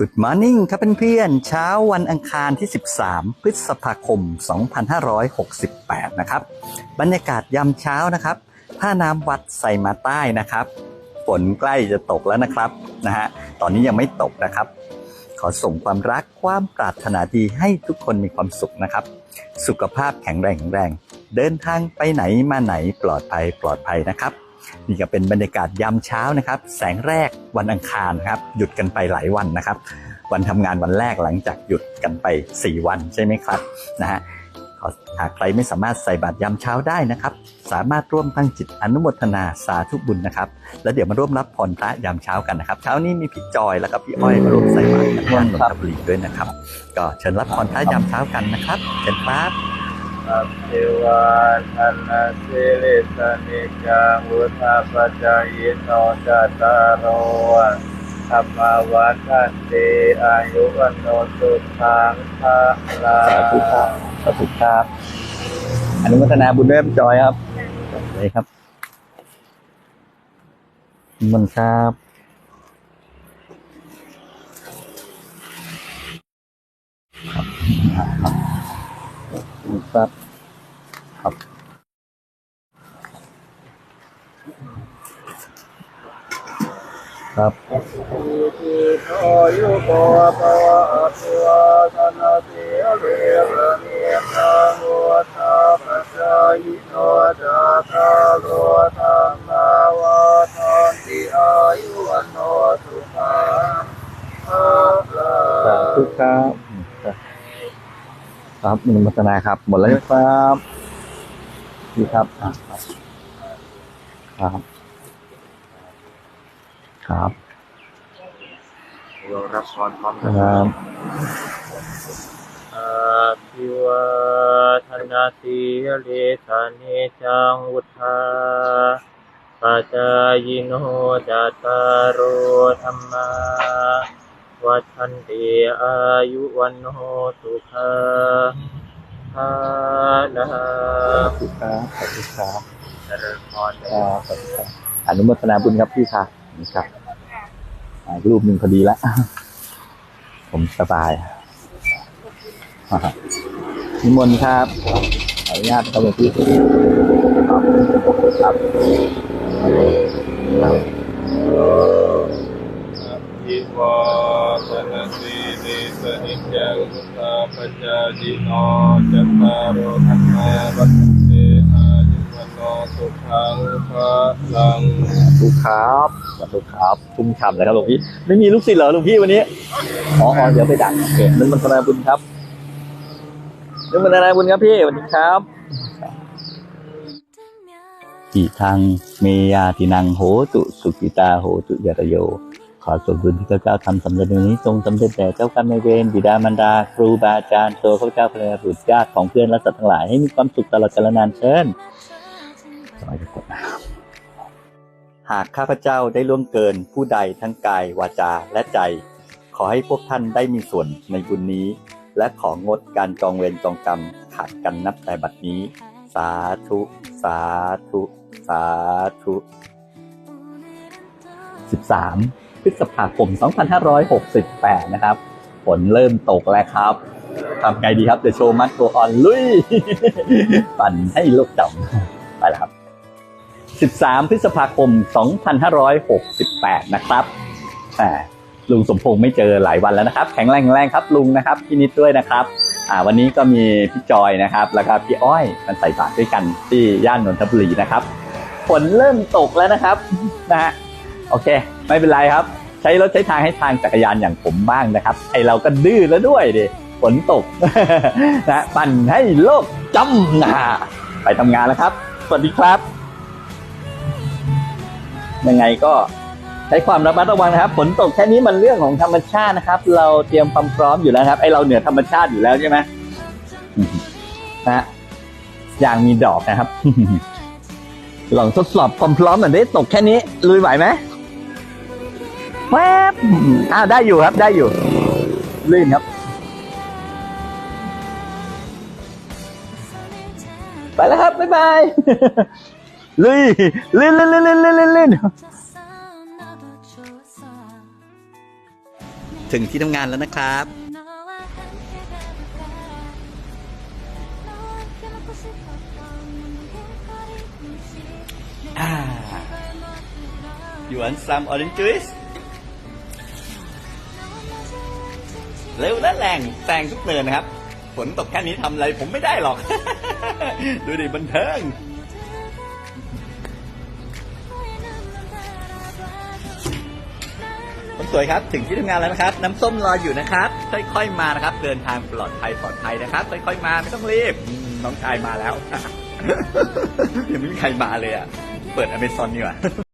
Good Morning ครับเพื่อนๆเช้าวันอังคารที่ 13 พฤษภาคม 2568 นะครับ บรรยากาศยามเช้านะครับท่าน้ำวัดไซมาใต้นะครับ ฝนใกล้จะตกแล้วนะครับนะฮะตอนนี้ยังไม่ตกนะครับ ขอส่งความรักความปรารถนาดีให้ทุกคนมีความสุขนะครับ สุขภาพแข็งแรงแข็งแรง เดินทางไปไหนมาไหนปลอดภัยปลอดภัยนะครับ นี่ก็เป็นบรรยากาศยามเช้านะครับ แสงแรกวันอังคารครับ หยุดกันไปหลายวันนะครับ วันทำงานวันแรกหลังจากหยุดกันไป 4 วันใช่ไหมครับนะฮะขอหากใครไม่สามารถใส่บาตรยามเช้าได้นะครับ สามารถร่วมตั้งจิตอนุโมทนาสาธุบุญนะครับ แล้วเดี๋ยวมาร่วมรับพรพระยามเช้ากันนะครับ เช้านี้มีพี่จอยแล้วก็พี่อ้อยมาร่วมใส่บาตรกันที่นนทบุรีด้วยนะครับ ก็เชิญรับพรพระยามเช้ากันนะครับเชิญครับ อภิวาทนาสิริสนิจังวุธาปจายโนจัตตารโอธรรมวัฏันติอายุวันโนสุขังภาลาสาธุครับสาธุครับอนุโมทนาบุญด้วยพี่จอยครับเลยครับขอบคุณครับครับ ครับครับ ครับอิโนยุโกภวะอภิวาทนาสิริสนิจังวุธาปจายโนจัตตาโอธรรมวัฏันติอายุวันโนสุขังภาลาสาธุ ครับครับอนุโมทนาครับ หมดแล้วครับดีครับครับ ครับเรารับพรพร้อมกันรับอาภิวาทนาสีเลสานิจังวุธาปัจจายโนจัตตารโอธรรมา วัฏันติอายุวันโนสุขังภาลาสาธุครับสาธุครับเจริญพรครับสาธุครับอนุโมทนาบุญครับพี่ค่ะนี่ครับอ่ารูปหนึ่งพอดีแล้วผมสบายอ่านิมนต์ครับขออนุญาตครับหลวงพี่ครับครับครับ อภิวาทนา สีลิสนิจังวุธาปัจจายโนจัตตารโอธรรมาวัฏันติอายุวันโนสุขังภาลังสาธุครับสาธุครับทุ่มฉ่ำเลยครับหลวงพี่ไม่มีลูกศิษย์เหรอหลวงพี่วันนี้อ๋ออ๋อเดี๋ยวไปดักโอเคนึกมันธนาบุญครับนึกมันธนาบุญครับพี่สวัสดีครับอีทางเมยาตินังโหตุสุกิตาโหตุยตโย ขอส่วนบุญที่ข้าเจ้าทำสำเร็จในนนี้ จงสำเร็จแด่เจ้ากรรมนายเวรบิดามารดา ครูบาอาจารย์ตัวข้าพเจ้าภรรยาบุตรญาติของเพื่อนและสัตว์ทั้งหลายให้มีความสุขตลอดกาลนานเชิญสมัยจะกดนะหากข้าพเจ้าได้ล่วงเกินผู้ใดทั้งกายวาจาและใจ ขอให้พวกท่านได้มีส่วนในบุญนี้ และของดการจองเวรจองกรรมขาดกันนับแต่บัดนี้ สาธุ สาธุ สาธุ 13 ฤษภาคม 2568 นะครับ ฝนเริ่มตกแล้วครับทำไงดีครับเดี๋ยวโชว์มัดตัวออนลุย ปั่นให้โลกจำไปแล้วครับ 13 พฤษภาคม 2568 นะครับอ่าลุงสมพงษ์ไม่เจอหลายวันแล้วนะครับ แข็งแรงแรงครับลุงนะครับพี่นิดด้วยนะครับอ่าวันนี้ก็มีพี่จอยนะครับ แล้วก็พี่อ้อยมันใส่บาตรด้วยกันที่ย่านนนทบุรีนะครับฝนเริ่มตกแล้วนะครับนะฮะ โอเค ไม่เป็นไรครับ ใช้รถใช้ทางให้ทางจักรยานอย่างผมบ้างนะครับ ไอเราก็ดื้อแล้วด้วยดิฝนตกนะปั่นให้โลกจำหนะไปทำงานแล้วครับ สวัสดีครับ ยังไงก็ใช้ความระมัดระวังนะครับ ฝนตกแค่นี้มันเรื่องของธรรมชาตินะครับ เราเตรียมความพร้อมอยู่แล้วครับ ไอเราเหนือธรรมชาติอยู่แล้วใช่ไหมนะฮะอย่างมีดอกนะครับ ลองทดสอบความพร้อมหน่อยได้ตกแค่นี้ลุยไหวไหม แวบอ้าวได้อยู่ครับได้อยู่ ลื่นครับ ไปแล้วครับ บ๊ายบายลื่นลื่นลื่นลื่นลื่นลื่นถึงที่ทำงานแล้วนะครับอยู่อัน some orange? เร็วและแรงแซงทุกเนินนะครับฝนตกแค่นี้ทำอะไรผมไม่ได้หรอก ดูดิบันเทิงคนสวยครับถึงที่ทำงานแล้วนะครับ น้ำส้มรออยู่นะครับ ค่อยๆมานะครับ เดินทางปลอดภัยปลอดภัยนะครับ ค่อยๆมาไม่ต้องรีบน้องชายมาแล้วยังไม่มีใครมาเลยอะ เปิดอเมซอนดีกว่า